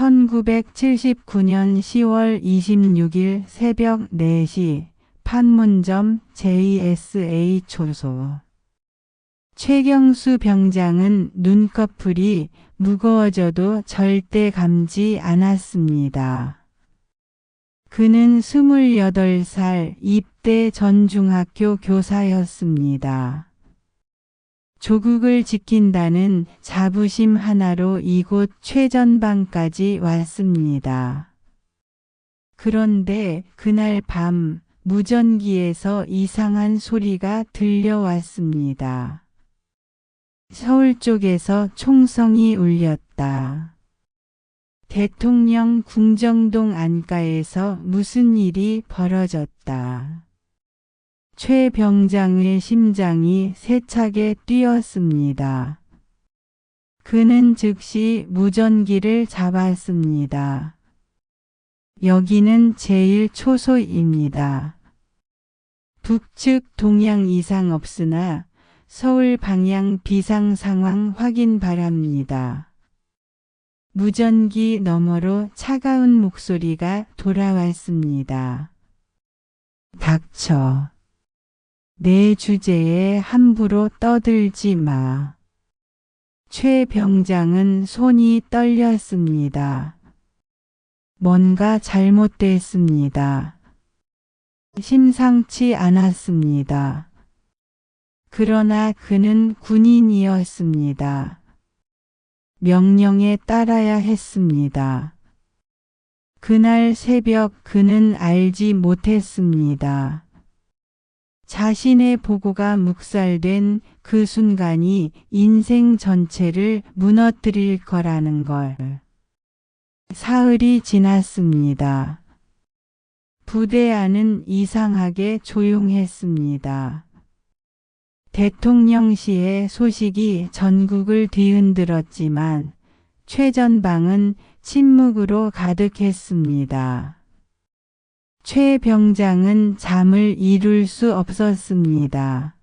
1979년 10월 26일 새벽 4시 판문점 JSA 초소. 최경수 병장은 눈꺼풀이 무거워져도 절대 감지 않았습니다. 그는 28살 입대 전중학교 교사였습니다. 조국을 지킨다는 자부심 하나로 이곳 최전방까지 왔습니다. 그런데 그날 밤 무전기에서 이상한 소리가 들려왔습니다. 서울 쪽에서 총성이 울렸다. 대통령 궁정동 안가에서 무슨 일이 벌어졌다. 최 병장의 심장이 세차게 뛰었습니다. 그는 즉시 무전기를 잡았습니다. 여기는 제일 초소입니다. 북측 동향 이상 없으나 서울 방향 비상 상황 확인 바랍니다. 무전기 너머로 차가운 목소리가 돌아왔습니다. 닥쳐. 내 주제에 함부로 떠들지 마. 최 병장은 손이 떨렸습니다. 뭔가 잘못됐습니다. 심상치 않았습니다. 그러나 그는 군인이었습니다. 명령에 따라야 했습니다. 그날 새벽 그는 알지 못했습니다. 자신의 보고가 묵살된 그 순간이 인생 전체를 무너뜨릴 거라는 걸. 사흘이 지났습니다. 부대 안은 이상하게 조용했습니다. 대통령실의 소식이 전국을 뒤흔들었지만 최전방은 침묵으로 가득했습니다. 최 병장은 잠을 이룰 수 없었습니다.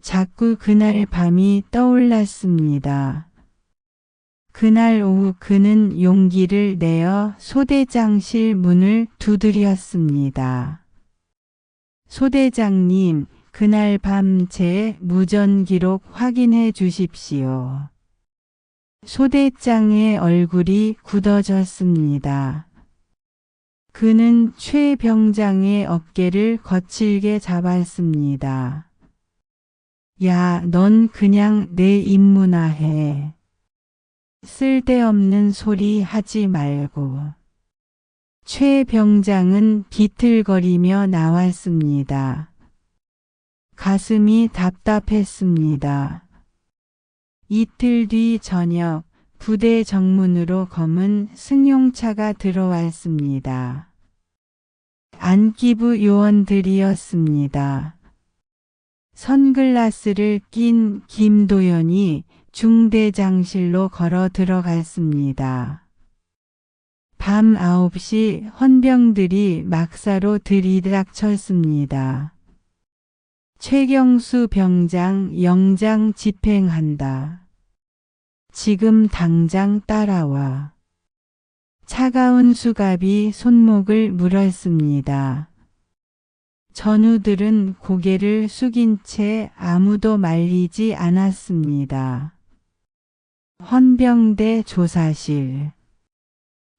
자꾸 그날 밤이 떠올랐습니다. 그날 오후 그는 용기를 내어 소대장실 문을 두드렸습니다. 소대장님, 그날 밤 제 무전 기록 확인해 주십시오. 소대장의 얼굴이 굳어졌습니다. 그는 최 병장의 어깨를 거칠게 잡았습니다. 야, 넌 그냥 내 입문화해. 쓸데없는 소리 하지 말고. 최 병장은 비틀거리며 나왔습니다. 가슴이 답답했습니다. 이틀 뒤 저녁 부대 정문으로 검은 승용차가 들어왔습니다. 안기부 요원들이었습니다. 선글라스를 낀 김도연이 중대장실로 걸어 들어갔습니다. 밤 9시 헌병들이 막사로 들이닥쳤습니다. 최경수 병장 영장 집행한다. 지금 당장 따라와. 차가운 수갑이 손목을 물었습니다. 전우들은 고개를 숙인 채 아무도 말리지 않았습니다. 헌병대 조사실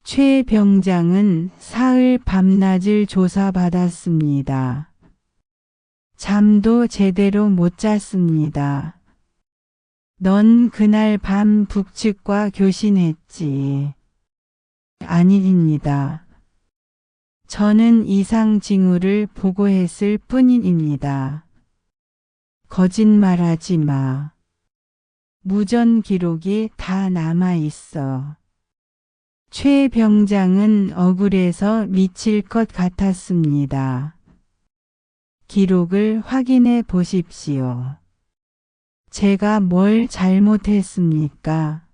최 병장은 사흘 밤낮을 조사받았습니다. 잠도 제대로 못 잤습니다. 넌 그날 밤 북측과 교신했지. 아닙니다. 저는 이상 징후를 보고했을 뿐입니다. 거짓말하지 마. 무전 기록이 다 남아 있어. 최 병장은 억울해서 미칠 것 같았습니다. 기록을 확인해 보십시오. 제가 뭘 잘못했습니까?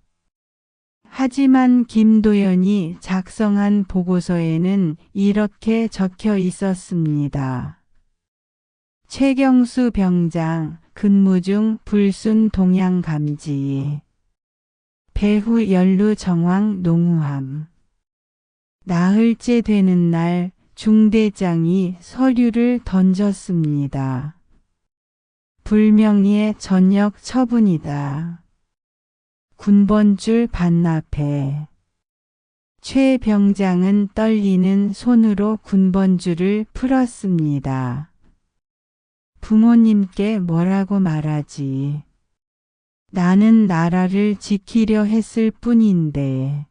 하지만 김도연이 작성한 보고서에는 이렇게 적혀 있었습니다. 최경수 병장 근무 중 불순 동향 감지. 배후 연루 정황 농후함. 나흘째 되는 날 중대장이 서류를 던졌습니다. 불명예의 전역 처분이다. 군번줄 반납해. 최 병장은 떨리는 손으로 군번줄을 풀었습니다. 부모님께 뭐라고 말하지. 나는 나라를 지키려 했을 뿐인데.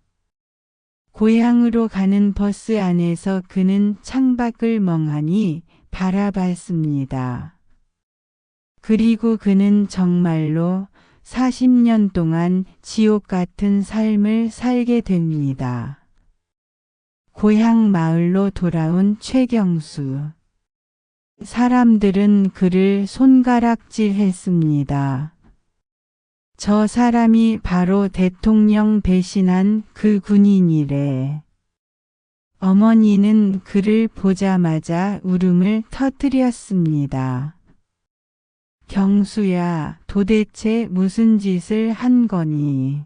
고향으로 가는 버스 안에서 그는 창밖을 멍하니 바라봤습니다. 그리고 그는 정말로 40년 동안 지옥 같은 삶을 살게 됩니다. 고향 마을로 돌아온 최경수. 사람들은 그를 손가락질 했습니다. 저 사람이 바로 대통령 배신한 그 군인이래. 어머니는 그를 보자마자 울음을 터뜨렸습니다. 경수야, 도대체 무슨 짓을 한 거니?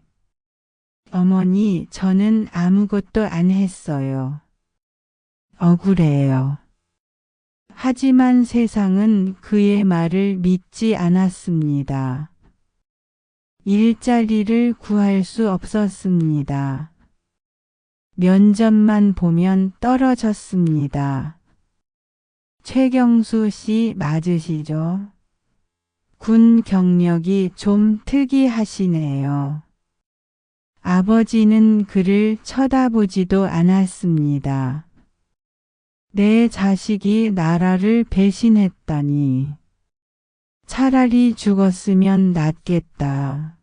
어머니, 저는 아무것도 안 했어요. 억울해요. 하지만 세상은 그의 말을 믿지 않았습니다. 일자리를 구할 수 없었습니다. 면접만 보면 떨어졌습니다. 최경수 씨 맞으시죠? 군 경력이 좀 특이하시네요. 아버지는 그를 쳐다보지도 않았습니다. 내 자식이 나라를 배신했다니. 차라리 죽었으면 낫겠다.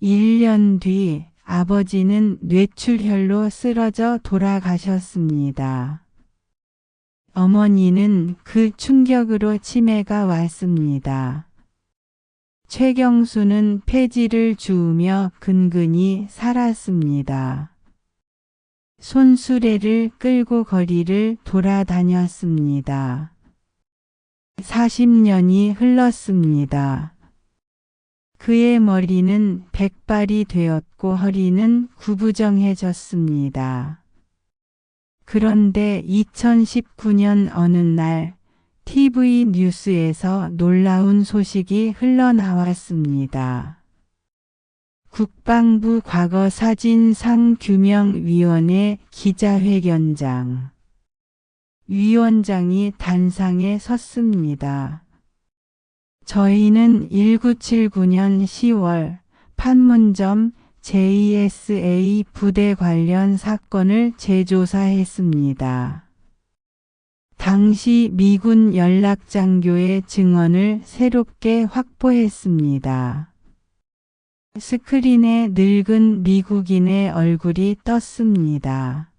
1년 뒤 아버지는 뇌출혈로 쓰러져 돌아가셨습니다. 어머니는 그 충격으로 치매가 왔습니다. 최경수는 폐지를 주우며 근근히 살았습니다. 손수레를 끌고 거리를 돌아다녔습니다. 40년이 흘렀습니다. 그의 머리는 백발이 되었고 허리는 구부정해졌습니다. 그런데 2019년 어느 날 TV 뉴스에서 놀라운 소식이 흘러나왔습니다. 국방부 과거 사진상 규명위원회 기자회견장. 위원장이 단상에 섰습니다. 저희는 1979년 10월 판문점 JSA 부대 관련 사건을 재조사했습니다. 당시 미군 연락장교의 증언을 새롭게 확보했습니다. 스크린에 늙은 미국인의 얼굴이 떴습니다.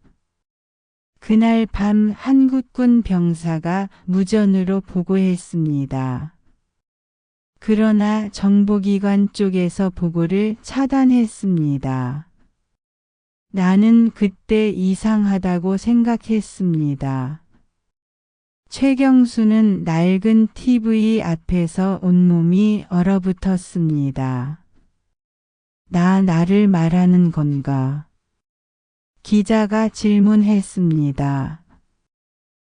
그날 밤 한국군 병사가 무전으로 보고했습니다. 그러나 정보기관 쪽에서 보고를 차단했습니다. 나는 그때 이상하다고 생각했습니다. 최경수는 낡은 TV 앞에서 온몸이 얼어붙었습니다. 나 나를 말하는 건가? 기자가 질문했습니다.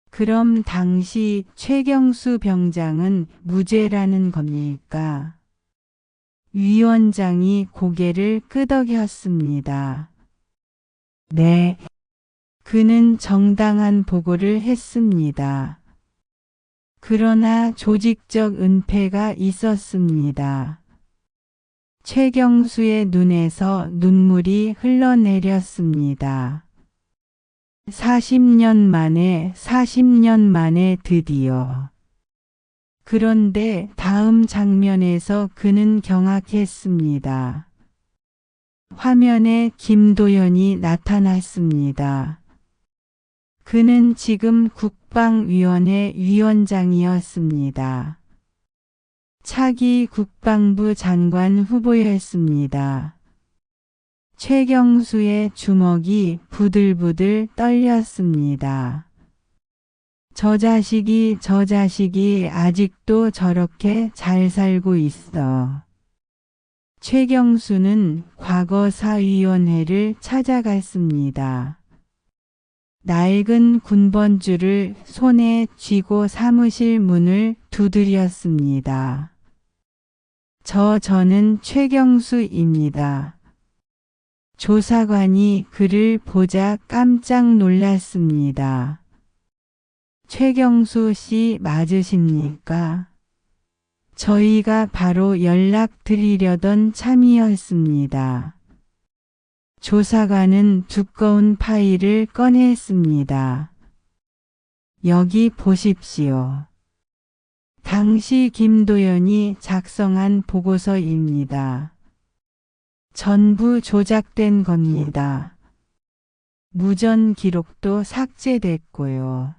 그럼 당시 최경수 병장은 무죄라는 겁니까? 위원장이 고개를 끄덕였습니다. 네. 그는 정당한 보고를 했습니다. 그러나 조직적 은폐가 있었습니다. 최경수의 눈에서 눈물이 흘러내렸습니다. 40년 만에 40년 만에 드디어. 그런데 다음 장면에서 그는 경악했습니다. 화면에 김도연이 나타났습니다. 그는 지금 국방위원회 위원장이었습니다. 차기 국방부 장관 후보였습니다. 최경수의 주먹이 부들부들 떨렸습니다. 저 자식이 저 자식이 아직도 저렇게 잘 살고 있어. 최경수는 과거사위원회를 찾아갔습니다. 낡은 군번줄을 손에 쥐고 사무실 문을 두드렸습니다. 저 저는 최경수입니다. 조사관이 그를 보자 깜짝 놀랐습니다. 최경수 씨 맞으십니까? 저희가 바로 연락드리려던 참이었습니다. 조사관은 두꺼운 파일을 꺼냈습니다. 여기 보십시오. 당시 김도연이 작성한 보고서입니다. 전부 조작된 겁니다. 무전 기록도 삭제됐고요.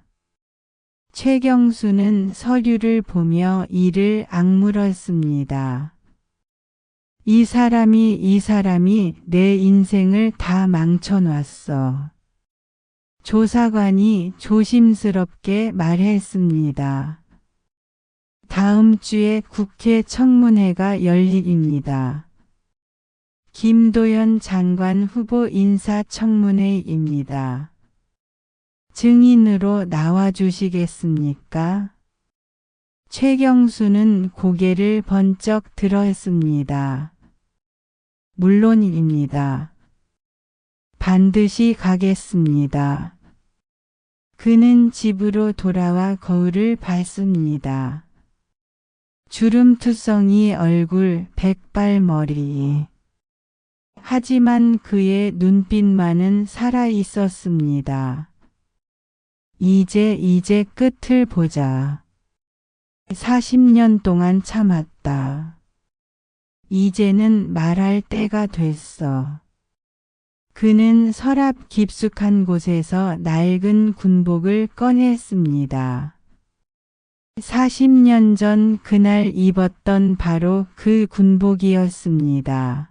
최경수는 서류를 보며 이를 악물었습니다. 이 사람이 이 사람이 내 인생을 다 망쳐놨어. 조사관이 조심스럽게 말했습니다. 다음 주에 국회 청문회가 열립니다. 김도연 장관 후보 인사청문회입니다. 증인으로 나와주시겠습니까? 최경수는 고개를 번쩍 들었습니다. 물론입니다. 반드시 가겠습니다. 그는 집으로 돌아와 거울을 밟습니다. 주름투성이 얼굴, 백발머리. 하지만 그의 눈빛만은 살아 있었습니다. 이제 이제 끝을 보자. 40년 동안 참았다. 이제는 말할 때가 됐어. 그는 서랍 깊숙한 곳에서 낡은 군복을 꺼냈습니다. 40년 전 그날 입었던 바로 그 군복이었습니다.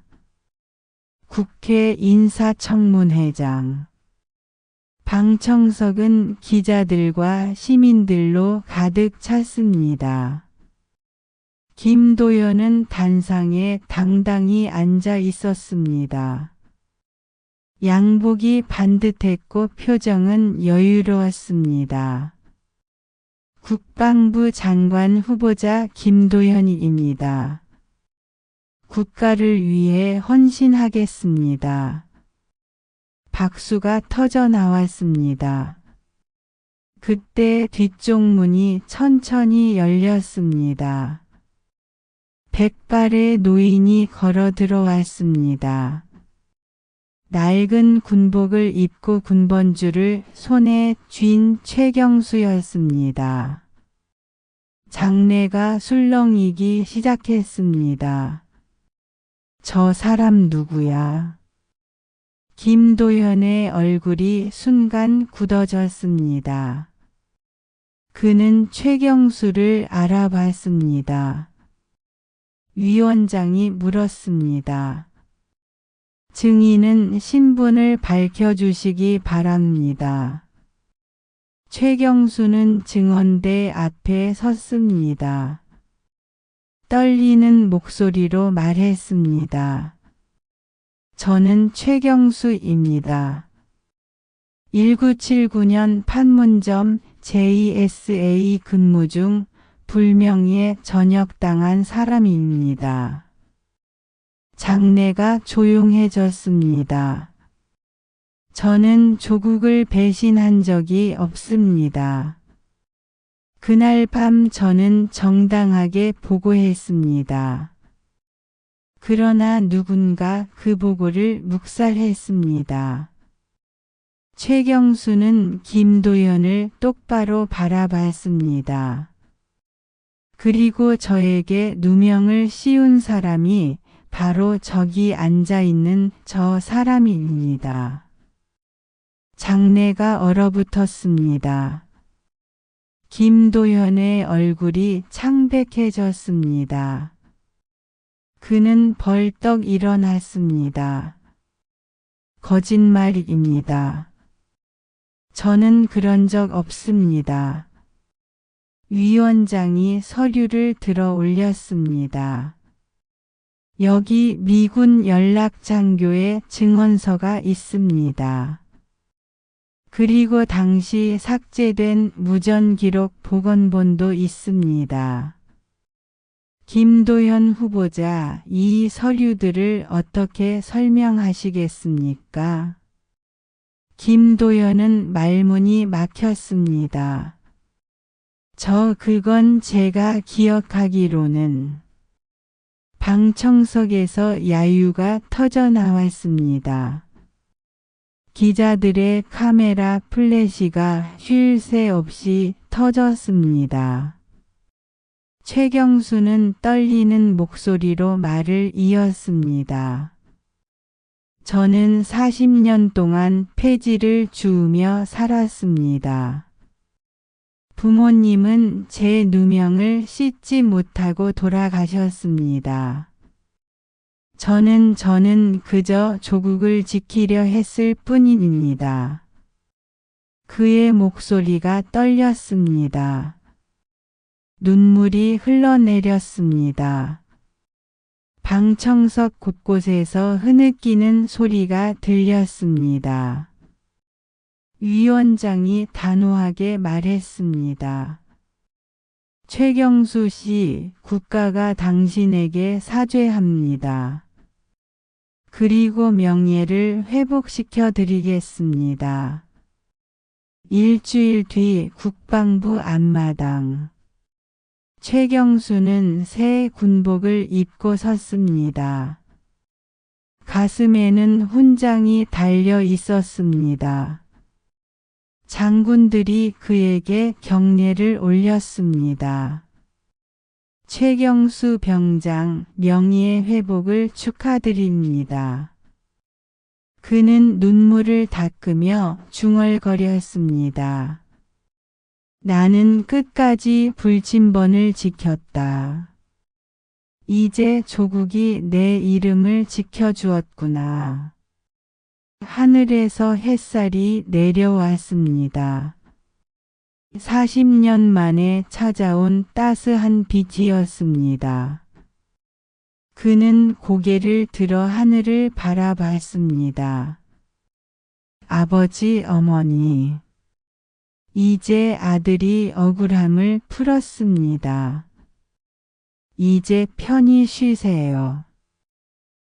국회 인사청문회장. 방청석은 기자들과 시민들로 가득 찼습니다. 김도연은 단상에 당당히 앉아 있었습니다. 양복이 반듯했고 표정은 여유로웠습니다. 국방부 장관 후보자 김도연입니다. 국가를 위해 헌신하겠습니다. 박수가 터져 나왔습니다. 그때 뒤쪽 문이 천천히 열렸습니다. 백발의 노인이 걸어 들어왔습니다. 낡은 군복을 입고 군번줄을 손에 쥔 최경수였습니다. 장내가 술렁이기 시작했습니다. 저 사람 누구야? 김도현의 얼굴이 순간 굳어졌습니다. 그는 최경수를 알아봤습니다. 위원장이 물었습니다. 증인은 신분을 밝혀주시기 바랍니다. 최경수는 증언대 앞에 섰습니다. 떨리는 목소리로 말했습니다. 저는 최경수입니다. 1979년 판문점 JSA 근무 중 불명예 전역당한 사람입니다. 장내가 조용해졌습니다. 저는 조국을 배신한 적이 없습니다. 그날 밤 저는 정당하게 보고했습니다. 그러나 누군가 그 보고를 묵살했습니다. 최경수는 김도연을 똑바로 바라봤습니다. 그리고 저에게 누명을 씌운 사람이 바로 저기 앉아 있는 저 사람입니다. 장내가 얼어붙었습니다. 김도현의 얼굴이 창백해졌습니다. 그는 벌떡 일어났습니다. 거짓말입니다. 저는 그런 적 없습니다. 위원장이 서류를 들어 올렸습니다. 여기 미군 연락장교의 증언서가 있습니다. 그리고 당시 삭제된 무전기록 복원본도 있습니다. 김도현 후보자 이 서류들을 어떻게 설명하시겠습니까? 김도현은 말문이 막혔습니다. 저 그건 제가 기억하기로는 방청석에서 야유가 터져 나왔습니다. 기자들의 카메라 플래시가 쉴 새 없이 터졌습니다. 최경수는 떨리는 목소리로 말을 이었습니다. 저는 40년 동안 폐지를 주우며 살았습니다. 부모님은 제 누명을 씻지 못하고 돌아가셨습니다. 저는 저는 그저 조국을 지키려 했을 뿐입니다. 그의 목소리가 떨렸습니다. 눈물이 흘러내렸습니다. 방청석 곳곳에서 흐느끼는 소리가 들렸습니다. 위원장이 단호하게 말했습니다. 최경수 씨, 국가가 당신에게 사죄합니다. 그리고 명예를 회복시켜 드리겠습니다. 일주일 뒤 국방부 앞마당. 최경수는 새 군복을 입고 섰습니다. 가슴에는 훈장이 달려 있었습니다. 장군들이 그에게 경례를 올렸습니다. 최경수 병장 명예의 회복을 축하드립니다. 그는 눈물을 닦으며 중얼거렸습니다. 나는 끝까지 불침번을 지켰다. 이제 조국이 내 이름을 지켜주었구나. 하늘에서 햇살이 내려왔습니다. 40년 만에 찾아온 따스한 빛이었습니다. 그는 고개를 들어 하늘을 바라봤습니다. 아버지, 어머니. 이제 아들이 억울함을 풀었습니다. 이제 편히 쉬세요.